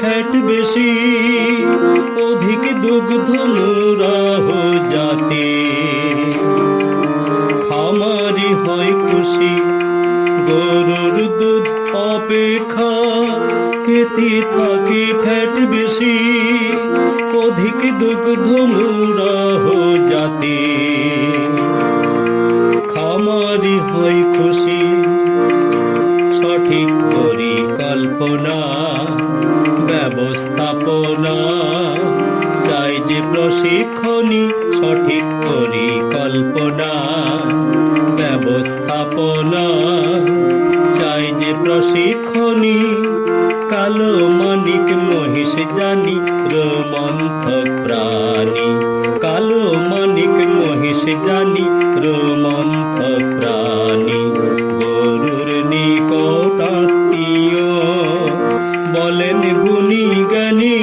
Fat বেশি, অধিক দুগ্ধ মুরাহ যাতে খামারি হয় খুশি, গরুর দুধ অপেক্ষা। এতে থাকে ফ্যাট বেশি, অধিক দুগ্ধ ব্যবস্থাপনা চাই যে প্রশিক্ষণই সঠিক পরিকল্পনা বলেন গুণী জ্ঞানী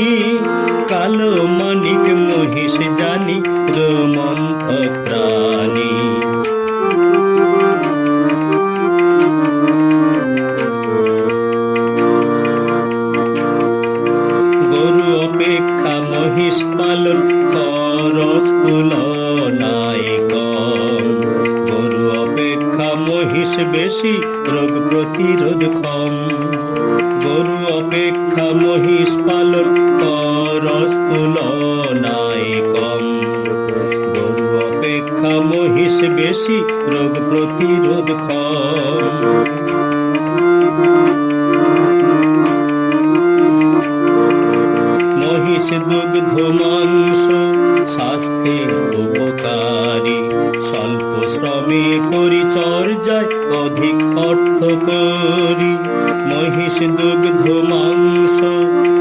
কালো মানিক মহিষ জানি রোমন্থ প্রাণী। গরু অপেক্ষা মহিষ পালন, খরচ তুলনায় কম গরু অপেক্ষা মহিষ বেশি, রোগ প্রতিরোধ ক্ষম। রোগ প্রতিরোধ মহিষ দুগ্ধ মাংস, স্বাস্থ্যে উপকারী। স্বল্প শ্রমে পরিচর্যায় অধিক অর্থ করি মহিষ দুগ্ধ মাংস,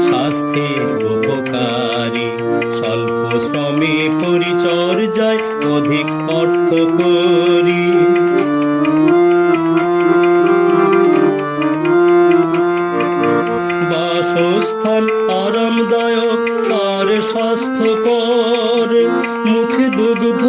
স্বাস্থ্যে উপকারী। স্বল্প শ্রমে পরিচর্যায় অধিক অর্থ করি আর স্বাস্থ্যকর মুখে দুগ্ধ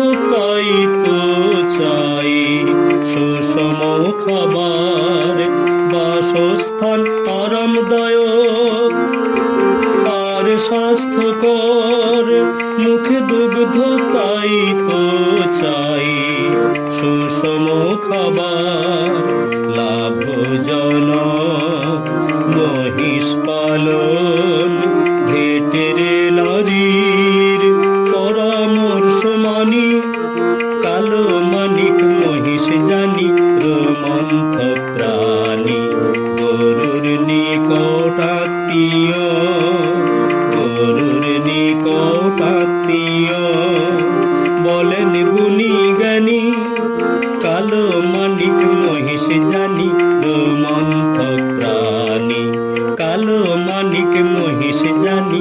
প্রাণী গরুর নিকটাত্মীয় গরুর নিকটাত্মীয় বলেন গুণী জ্ঞানী, কালো মানিক মহিষ জানি রোমন্থ প্রাণী। কালো মানিক মহিষ জানি